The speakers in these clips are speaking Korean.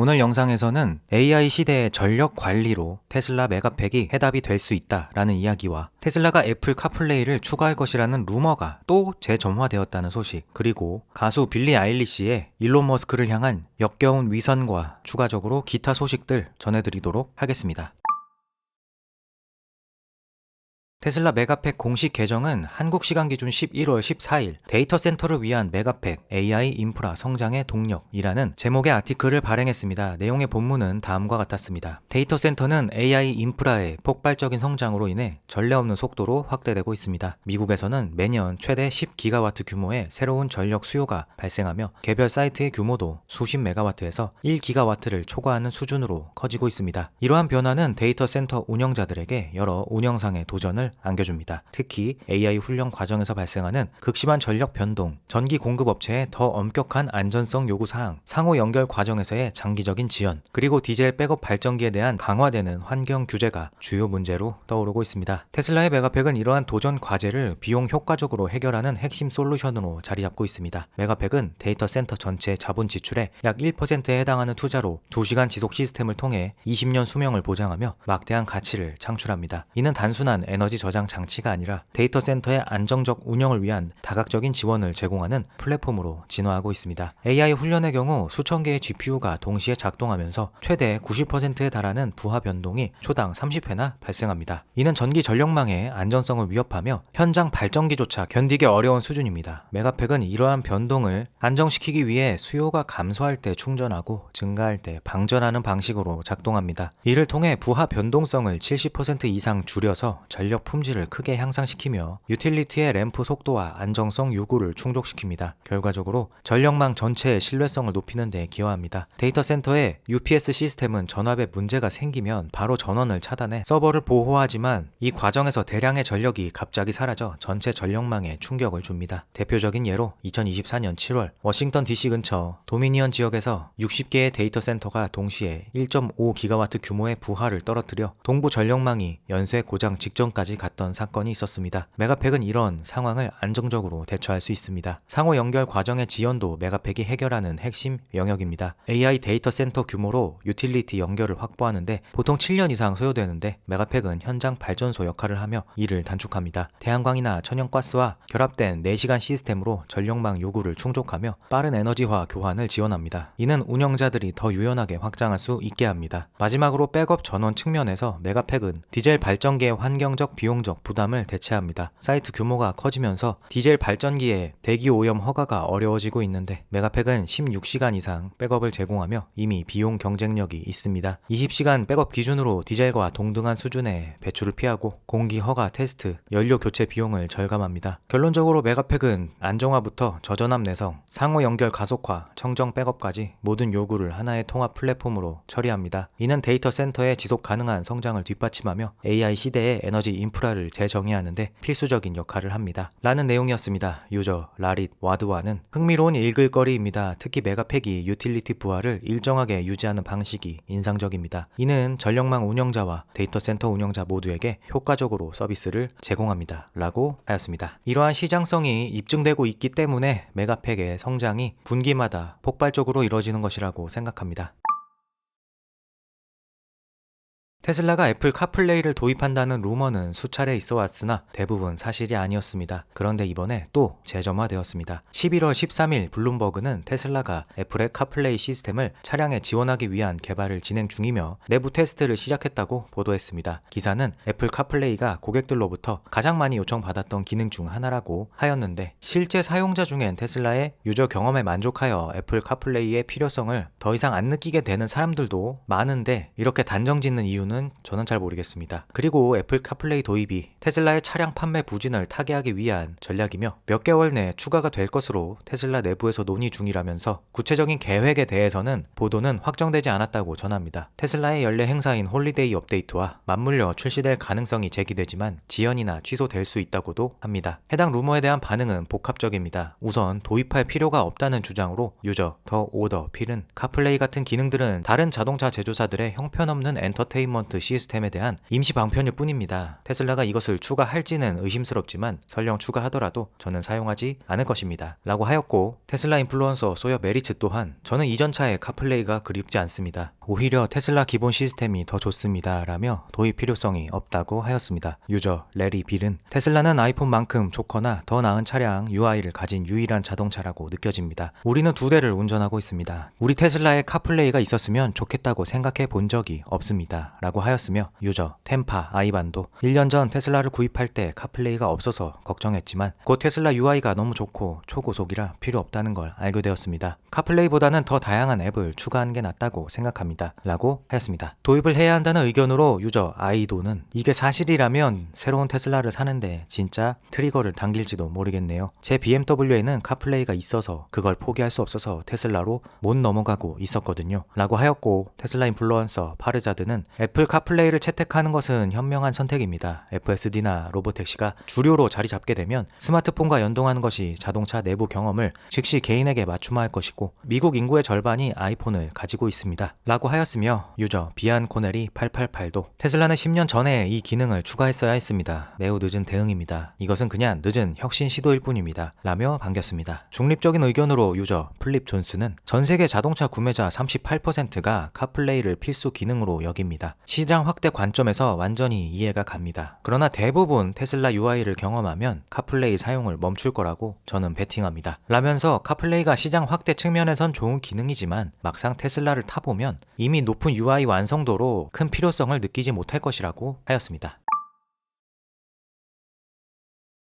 오늘 영상에서는 AI 시대의 전력 관리로 테슬라 메가팩이 해답이 될 수 있다라는 이야기와 테슬라가 애플 카플레이를 추가할 것이라는 루머가 또 재점화되었다는 소식, 그리고 가수 빌리 아일리시의 일론 머스크를 향한 역겨운 위선과 추가적으로 기타 소식들 전해드리도록 하겠습니다. 테슬라 메가팩 공식 계정은 한국 시간 기준 11월 14일 데이터 센터를 위한 메가팩 AI 인프라 성장의 동력이라는 제목의 아티클을 발행했습니다. 내용의 본문은 다음과 같았습니다. 데이터 센터는 AI 인프라의 폭발적인 성장으로 인해 전례 없는 속도로 확대되고 있습니다. 미국에서는 매년 최대 10기가와트 규모의 새로운 전력 수요가 발생하며 개별 사이트의 규모도 수십 메가와트에서 1기가와트를 초과하는 수준으로 커지고 있습니다. 이러한 변화는 데이터 센터 운영자들에게 여러 운영상의 도전을 안겨줍니다. 특히 AI 훈련 과정에서 발생하는 극심한 전력 변동, 전기 공급 업체의 더 엄격한 안전성 요구 사항, 상호 연결 과정에서의 장기적인 지연, 그리고 디젤 백업 발전기에 대한 강화되는 환경 규제가 주요 문제로 떠오르고 있습니다. 테슬라의 메가팩은 이러한 도전 과제를 비용 효과적으로 해결하는 핵심 솔루션으로 자리 잡고 있습니다. 메가팩은 데이터 센터 전체 자본 지출의 약 1%에 해당하는 투자로 2시간 지속 시스템을 통해 20년 수명을 보장하며 막대한 가치를 창출합니다. 이는 단순한 에너지 저장 장치가 아니라 데이터 센터의 안정적 운영을 위한 다각적인 지원을 제공하는 플랫폼으로 진화하고 있습니다. AI 훈련의 경우 수천 개의 GPU가 동시에 작동하면서 최대 90%에 달하는 부하 변동이 초당 30회나 발생합니다. 이는 전기 전력망의 안전성을 위협하며 현장 발전기조차 견디기 어려운 수준입니다. 메가팩은 이러한 변동을 안정시키기 위해 수요가 감소할 때 충전하고 증가할 때 방전하는 방식으로 작동합니다. 이를 통해 부하 변동성을 70% 이상 줄여서 전력 품질을 크게 향상시키며 유틸리티의 램프 속도와 안정성 요구를 충족시킵니다. 결과적으로 전력망 전체의 신뢰성을 높이는 데 기여합니다. 데이터 센터의 UPS 시스템은 전압에 문제가 생기면 바로 전원을 차단해 서버를 보호하지만 이 과정에서 대량의 전력이 갑자기 사라져 전체 전력망에 충격을 줍니다. 대표적인 예로 2024년 7월 워싱턴 DC 근처 도미니언 지역에서 60개의 데이터 센터가 동시에 1.5기가와트 규모의 부하를 떨어뜨려 동부 전력망이 연쇄 고장 직전까지 갔던 사건이 있었습니다. 메가팩은 이런 상황을 안정적으로 대처할 수 있습니다. 상호 연결 과정의 지연도 메가팩이 해결하는 핵심 영역입니다. AI 데이터 센터 규모로 유틸리티 연결을 확보하는데 보통 7년 이상 소요되는데 메가팩은 현장 발전소 역할을 하며 이를 단축합니다. 태양광이나 천연가스와 결합된 4시간 시스템으로 전력망 요구를 충족하며 빠른 에너지화 교환을 지원합니다. 이는 운영자들이 더 유연하게 확장할 수 있게 합니다. 마지막으로 백업 전원 측면에서 메가팩은 디젤 발전기의 환경적 비용 적 부담을 대체합니다. 사이트 규모가 커지면서 디젤 발전기의 대기 오염 허가가 어려워지고 있는데 메가팩은 16시간 이상 백업을 제공하며 이미 비용 경쟁력이 있습니다. 20시간 백업 기준으로 디젤과 동등한 수준의 배출을 피하고 공기 허가 테스트, 연료 교체 비용을 절감합니다. 결론적으로 메가팩은 안정화부터 저전압 내성, 상호 연결 가속화, 청정 백업까지 모든 요구를 하나의 통합 플랫폼으로 처리합니다. 이는 데이터 센터의 지속 가능한 성장을 뒷받침하며 AI 시대의 에너지 인프 라를 재정의하는데 필수적인 역할을 합니다. 라는 내용이었습니다. 유저 라릿 와드와는 흥미로운 읽을거리입니다. 특히 메가팩이 유틸리티 부하를 일정하게 유지하는 방식이 인상적입니다. 이는 전력망 운영자와 데이터 센터 운영자 모두에게 효과적으로 서비스를 제공합니다. 라고 하였습니다. 이러한 시장성이 입증되고 있기 때문에 메가팩의 성장이 분기마다 폭발적으로 이루어지는 것이라고 생각합니다. 테슬라가 애플 카플레이를 도입한다는 루머는 수차례 있어 왔으나 대부분 사실이 아니었습니다. 그런데 이번에 또 재점화되었습니다. 11월 13일 블룸버그는 테슬라가 애플의 카플레이 시스템을 차량에 지원하기 위한 개발을 진행 중이며 내부 테스트를 시작했다고 보도했습니다. 기사는 애플 카플레이가 고객들로부터 가장 많이 요청받았던 기능 중 하나라고 하였는데 실제 사용자 중엔 테슬라의 유저 경험에 만족하여 애플 카플레이의 필요성을 더 이상 안 느끼게 되는 사람들도 많은데 이렇게 단정 짓는 이유는 저는 잘 모르겠습니다. 그리고 애플 카플레이 도입이 테슬라의 차량 판매 부진을 타개하기 위한 전략이며 몇 개월 내에 추가가 될 것으로 테슬라 내부에서 논의 중이라면서 구체적인 계획에 대해서는 보도는 확정되지 않았다고 전합니다. 테슬라의 연례 행사인 홀리데이 업데이트와 맞물려 출시될 가능성이 제기되지만 지연이나 취소될 수 있다고도 합니다. 해당 루머에 대한 반응은 복합적입니다. 우선 도입할 필요가 없다는 주장으로 유저, 더 오더, 필은 카플레이 같은 기능들은 다른 자동차 제조사들의 형편없는 엔터테인먼트 인포테인먼트 시스템에 대한 임시 방편일 뿐입니다. 테슬라가 이것을 추가할지는 의심스럽지만 설령 추가하더라도 저는 사용하지 않을 것입니다. 라고 하였고 테슬라 인플루언서 소여 메리츠 또한 저는 이전 차의 카플레이가 그립지 않습니다. 오히려 테슬라 기본 시스템이 더 좋습니다. 라며 도입 필요성이 없다고 하였습니다. 유저 레리 빌은 테슬라는 아이폰만큼 좋거나 더 나은 차량 UI를 가진 유일한 자동차라고 느껴집니다. 우리는 두 대를 운전하고 있습니다. 우리 테슬라에 카플레이가 있었으면 좋겠다고 생각해 본 적이 없습니다. 라고 하였으며 유저 템파 아이반도 1년 전 테슬라를 구입할 때 카플레이가 없어서 걱정했지만 곧 테슬라 UI가 너무 좋고 초고속이라 필요 없다는 걸 알게 되었습니다. 카플레이보다는 더 다양한 앱을 추가하는 게 낫다고 생각합니다. 라고 하였습니다. 도입을 해야 한다는 의견으로 유저 아이도는 이게 사실이라면 새로운 테슬라를 사는데 진짜 트리거를 당길지도 모르겠네요. 제 BMW에는 카플레이가 있어서 그걸 포기할 수 없어서 테슬라로 못 넘어가고 있었거든요. 라고 하였고 테슬라 인플루언서 파르자드는 애플 카플레이를 채택하는 것은 현명한 선택입니다. FSD나 로보택시가 주류로 자리 잡게 되면 스마트폰과 연동하는 것이 자동차 내부 경험을 즉시 개인에게 맞춤화할 것이고 미국 인구의 절반이 아이폰을 가지고 있습니다. 라고 하였으며 유저 비안 코넬이 888도 테슬라는 10년 전에 이 기능을 추가했어야 했습니다. 매우 늦은 대응입니다. 이것은 그냥 늦은 혁신 시도일 뿐입니다. 라며 반겼습니다. 중립적인 의견으로 유저 플립 존스는 전 세계 자동차 구매자 38%가 카플레이를 필수 기능으로 여깁니다. 시장 확대 관점에서 완전히 이해가 갑니다. 그러나 대부분 테슬라 UI를 경험하면 카플레이 사용을 멈출 거라고 저는 베팅합니다. 라면서 카플레이가 시장 확대 측면에선 좋은 기능이지만 막상 테슬라를 타보면 이미 높은 UI 완성도로 큰 필요성을 느끼지 못할 것이라고 하였습니다.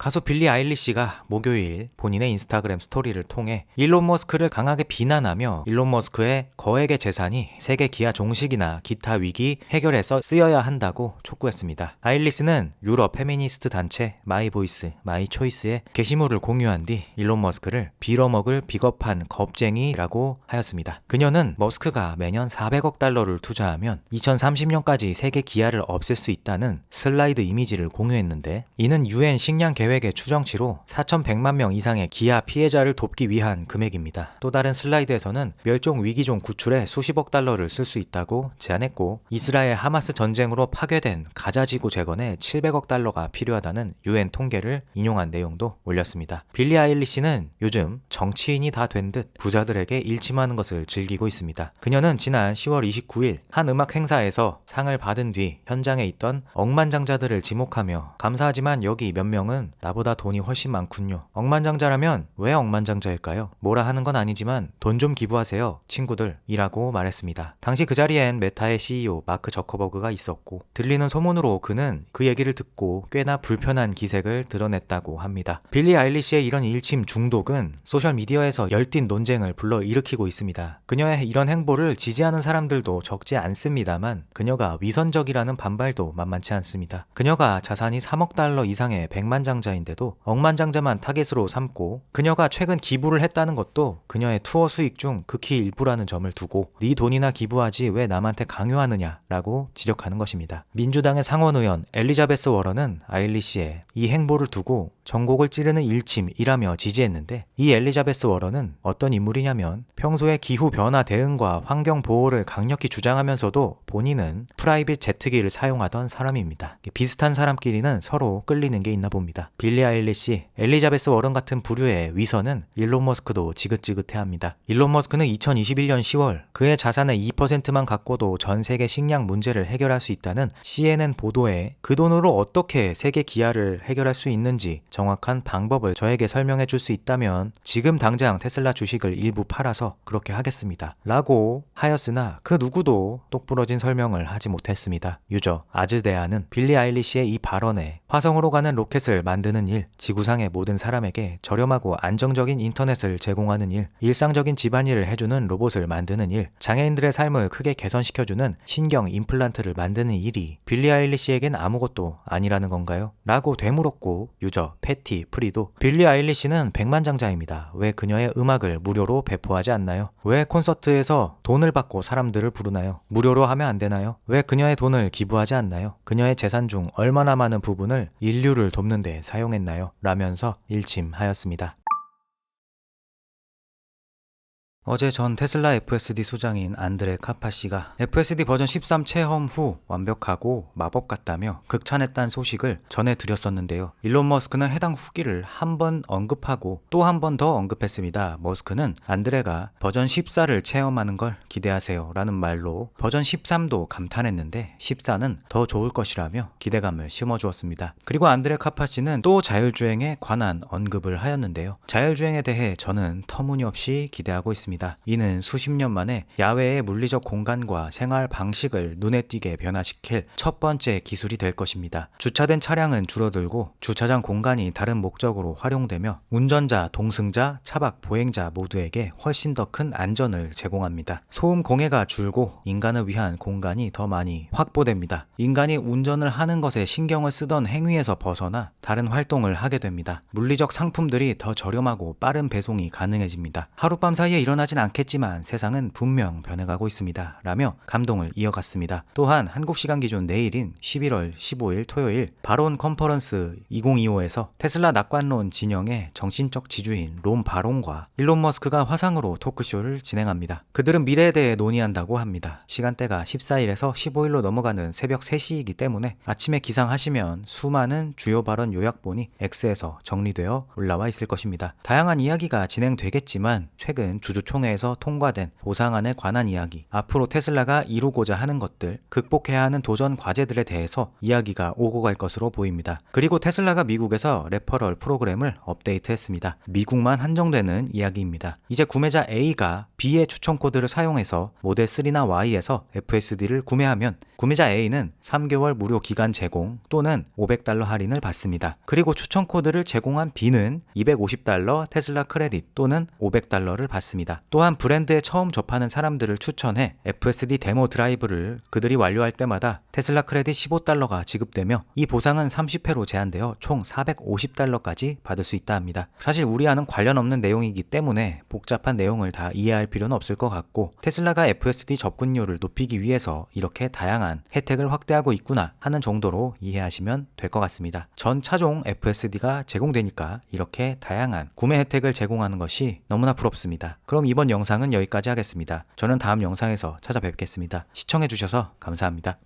가수 빌리 아일리시가 목요일 본인의 인스타그램 스토리를 통해 일론 머스크를 강하게 비난하며 일론 머스크의 거액의 재산이 세계 기아 종식이나 기타 위기 해결에서 쓰여야 한다고 촉구했습니다. 아일리스는 유럽 페미니스트 단체 마이보이스 마이초이스에 게시물을 공유한 뒤 일론 머스크를 빌어먹을 비겁한 겁쟁이라고 하였습니다. 그녀는 머스크가 매년 400억 달러를 투자하면 2030년까지 세계 기아를 없앨 수 있다는 슬라이드 이미지를 공유했는데 이는 유엔 식량 계획 계획의 추정치로 4,100만 명 이상의 기아 피해자를 돕기 위한 금액입니다. 또 다른 슬라이드에서는 멸종 위기종 구출에 수십억 달러를 쓸 수 있다고 제안했고 이스라엘 하마스 전쟁으로 파괴된 가자 지구 재건에 700억 달러가 필요하다는 유엔 통계를 인용한 내용도 올렸습니다. 빌리 아일리시는 요즘 정치인이 다 된 듯 부자들에게 일침하는 것을 즐기고 있습니다. 그녀는 지난 10월 29일 한 음악 행사에서 상을 받은 뒤 현장에 있던 억만장자들을 지목하며 감사하지만 여기 몇 명은 나보다 돈이 훨씬 많군요. 억만장자라면 왜 억만장자일까요? 뭐라 하는 건 아니지만 돈 좀 기부하세요. 친구들. 이라고 말했습니다. 당시 그 자리엔 메타의 CEO 마크 저커버그가 있었고 들리는 소문으로 그는 그 얘기를 듣고 꽤나 불편한 기색을 드러냈다고 합니다. 빌리 아일리시의 이런 일침 중독은 소셜미디어에서 열띤 논쟁을 불러 일으키고 있습니다. 그녀의 이런 행보를 지지하는 사람들도 적지 않습니다만 그녀가 위선적이라는 반발도 만만치 않습니다. 그녀가 자산이 3억 달러 이상의 백만장자 인데도 억만장자만 타겟으로 삼고 그녀가 최근 기부를 했다는 것도 그녀의 투어 수익 중 극히 일부라는 점을 두고 네 돈이나 기부하지 왜 남한테 강요하느냐라고 지적하는 것입니다. 민주당의 상원 의원 엘리자베스 워런은 아일리시의 이 행보를 두고 전곡을 찌르는 일침이라며 지지했는데 이 엘리자베스 워런은 어떤 인물이냐면 평소에 기후 변화 대응과 환경 보호를 강력히 주장하면서도 본인은 프라이빗 제트기를 사용하던 사람입니다. 비슷한 사람끼리는 서로 끌리는 게 있나 봅니다. 빌리 아일리시, 엘리자베스 워런 같은 부류의 위선은 일론 머스크도 지긋지긋해합니다. 일론 머스크는 2021년 10월 그의 자산의 2%만 갖고도 전 세계 식량 문제를 해결할 수 있다는 CNN 보도에 그 돈으로 어떻게 세계 기아를 해결할 수 있는지 정확한 방법을 저에게 설명해 줄 수 있다면 지금 당장 테슬라 주식을 일부 팔아서 그렇게 하겠습니다. 라고 하였으나 그 누구도 똑부러진 설명을 하지 못했습니다. 유저 아즈데아는 빌리 아일리시의 이 발언에 화성으로 가는 로켓을 만드는 일, 지구상의 모든 사람에게 저렴하고 안정적인 인터넷을 제공하는 일, 일상적인 집안일을 해주는 로봇을 만드는 일, 장애인들의 삶을 크게 개선시켜주는 신경 임플란트를 만드는 일이 빌리 아일리시에겐 아무것도 아니라는 건가요? 라고 되물었고 유저 패티 프리도 빌리 아일리시는 백만장자입니다. 왜 그녀의 음악을 무료로 배포하지 않나요? 왜 콘서트에서 돈을 받고 사람들을 부르나요? 무료로 하면 안 되나요? 왜 그녀의 돈을 기부하지 않나요? 그녀의 재산 중 얼마나 많은 부분을 인류를 돕는 데 사용했나요? 라면서 일침하였습니다. 어제 전 테슬라 FSD 수장인 안드레 카파 씨가 FSD 버전 13 체험 후 완벽하고 마법 같다며 극찬했다는 소식을 전해드렸었는데요. 일론 머스크는 해당 후기를 한 번 언급하고 또 한 번 더 언급했습니다. 머스크는 안드레가 버전 14를 체험하는 걸 기대하세요 라는 말로 버전 13도 감탄했는데 14는 더 좋을 것이라며 기대감을 심어주었습니다. 그리고 안드레 카파 씨는 또 자율주행에 관한 언급을 하였는데요. 자율주행에 대해 저는 터무니없이 기대하고 있습니다. 이는 수십 년 만에 야외의 물리적 공간과 생활 방식을 눈에 띄게 변화시킬 첫 번째 기술이 될 것입니다. 주차된 차량은 줄어들고 주차장 공간이 다른 목적으로 활용되며 운전자, 동승자, 차박, 보행자 모두에게 훨씬 더 큰 안전을 제공합니다. 소음 공해가 줄고 인간을 위한 공간이 더 많이 확보됩니다. 인간이 운전을 하는 것에 신경을 쓰던 행위에서 벗어나 다른 활동을 하게 됩니다. 물리적 상품들이 더 저렴하고 빠른 배송이 가능해집니다. 하룻밤 사이에 일어나 진 않겠지만 세상은 분명 변해가고 있습니다. 라며 감동을 이어갔습니다. 또한 한국 시간 기준 내일인 11월 15일 토요일 바론 컨퍼런스 2025에서 테슬라 낙관론 진영의 정신적 지주인 롬 바론과 일론 머스크가 화상으로 토크쇼를 진행합니다. 그들은 미래에 대해 논의한다고 합니다. 시간대가 14일에서 15일로 넘어가는 새벽 3시이기 때문에 아침에 기상하시면 수많은 주요 발언 요약본이 X에서 정리되어 올라와 있을 것입니다. 다양한 이야기가 진행되겠지만 최근 주주 총회에서 통과된 보상안에 관한 이야기, 앞으로 테슬라가 이루고자 하는 것들, 극복해야 하는 도전 과제들에 대해서 이야기가 오고 갈 것으로 보입니다. 그리고 테슬라가 미국에서 레퍼럴 프로그램을 업데이트했습니다. 미국만 한정되는 이야기입니다. 이제 구매자 A가 B의 추천 코드를 사용해서 모델 3나 Y에서 FSD를 구매하면 구매자 A는 3개월 무료 기간 제공 또는 500달러 할인을 받습니다. 그리고 추천 코드를 제공한 B는 250달러 테슬라 크레딧 또는 500달러를 받습니다. 또한 브랜드에 처음 접하는 사람들을 추천해 FSD 데모 드라이브를 그들이 완료할 때마다 테슬라 크레딧 15달러가 지급되며 이 보상은 30회로 제한되어 총 450달러까지 받을 수 있다 합니다. 사실 우리와는 관련 없는 내용이기 때문에 복잡한 내용을 다 이해할 필요는 없을 것 같고 테슬라가 FSD 접근율을 높이기 위해서 이렇게 다양한 혜택을 확대하고 있구나 하는 정도로 이해하시면 될 것 같습니다. 전 차종 FSD가 제공되니까 이렇게 다양한 구매 혜택을 제공하는 것이 너무나 부럽습니다. 그럼 이번 영상은 여기까지 하겠습니다. 저는 다음 영상에서 찾아뵙겠습니다. 시청해주셔서 감사합니다.